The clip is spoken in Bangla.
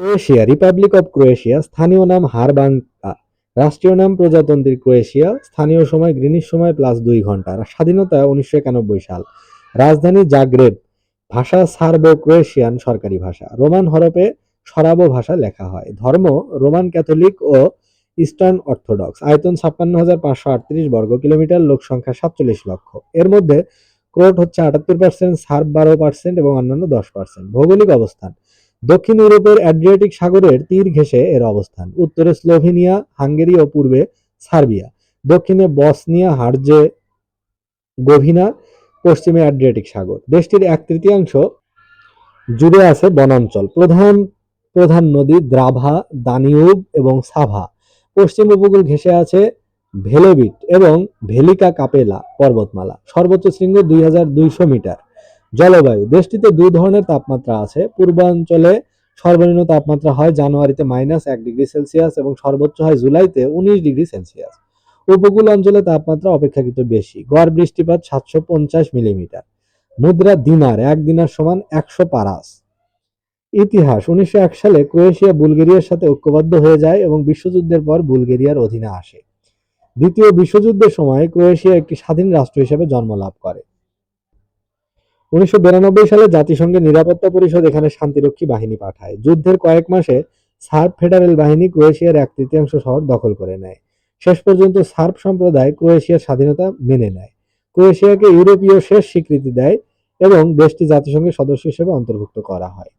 ক্রোয়েশিয়া রিপাবলিক অব ক্রোয়েশিয়া স্থানীয় নাম হারবাঙ্কা। রাষ্ট্রীয় নাম প্রজাতন্ত্রী ক্রোয়েশিয়া, স্থানীয় সময় গ্রিনিশ সময় প্লাস দুই ঘণ্টা। স্বাধীনতা উনিশশো একানব্বই সাল। রাজধানী জাগ্রেব, ভাষা সার্বো ক্রোয়েশিয়ান সরকারি ভাষা। রোমান হরপে সরাবো ভাষা লেখা হয়। ধর্ম, রোমান ক্যাথলিক ও ইস্টার্ন অর্থোডক্স। আয়তন ছাপ্পান্ন হাজার পাঁচশো আটত্রিশ বর্গ কিলোমিটার, লোক সংখ্যা সাতচল্লিশ লক্ষ। এর মধ্যে ক্রোট হচ্ছে আটাত্তর পার্সেন্ট সার্ব বারো পার্সেন্ট এবং অন্যান্য দশ পার্সেন্ট ভৌগোলিক অবস্থান। দক্ষিণ ইউরোপের অ্যাড্রিয়াটিক সাগরের তীর ঘেঁষে এর অবস্থান। উত্তরে স্লোভেনিয়া, হাঙ্গেরি ও পূর্বে সার্বিয়া। দক্ষিণে বসনিয়া, হার্জে, গোভিনা, পশ্চিমে অ্যাড্রিয়াটিক সাগর। দেশটির এক তৃতীয়াংশ জুড়ে আছে বনাঞ্চল। প্রধান প্রধান নদী দ্রাভা, দানিউব এবং সাভা। পশ্চিম উপকূল ঘেঁষে আছে ভেলোবিট এবং ভেলিকা কাপেলা পর্বতমালা। সর্বোচ্চ শৃঙ্গ দুই হাজার দুইশো মিটার। জলবায়ু। দেশটিতে দুই ধরনের তাপমাত্রা আছে। পূর্বাঞ্চলে সর্বনিম্ন তাপমাত্রা হয় জানুয়ারিতে মাইনাস এক ডিগ্রি সেলসিয়াস এবং সর্বোচ্চ হয় জুলাইতে উনিশ ডিগ্রি সেলসিয়াস। উপকূল অঞ্চলে তাপমাত্রা অপেক্ষাকৃত বেশি। গড় বৃষ্টিপাত সাতশো পঞ্চাশ মিলিমিটার। মুদ্রা দিনার এক দিনার সমান একশো পারাস। ইতিহাস, উনিশশো এক সালে ক্রোয়েশিয়া বুলগেরিয়ার সাথে ঐক্যবদ্ধ হয়ে যায় এবং বিশ্বযুদ্ধের পর বুলগেরিয়ার অধীনে আসে। দ্বিতীয় বিশ্বযুদ্ধের সময় ক্রোয়েশিয়া একটি স্বাধীন রাষ্ট্র হিসেবে জন্ম লাভ করে। উনিশশো বিরানব্বই সালে জাতিসংঘের নিরাপত্তা পরিষদ এখানে শান্তিরক্ষী বাহিনী পাঠায়। যুদ্ধের কয়েক মাসে সার্ব ফেডারেল বাহিনী ক্রোয়েশিয়ার এক তৃতীয়াংশ শহর দখল করে নেয়। শেষ পর্যন্ত সার্ব সম্প্রদায় ক্রোয়েশিয়ার স্বাধীনতা মেনে নেয়। ক্রোয়েশিয়াকে ইউরোপীয় শেষ স্বীকৃতি দেয় এবং দেশটি জাতিসংঘের সদস্য হিসেবে অন্তর্ভুক্ত করা হয়।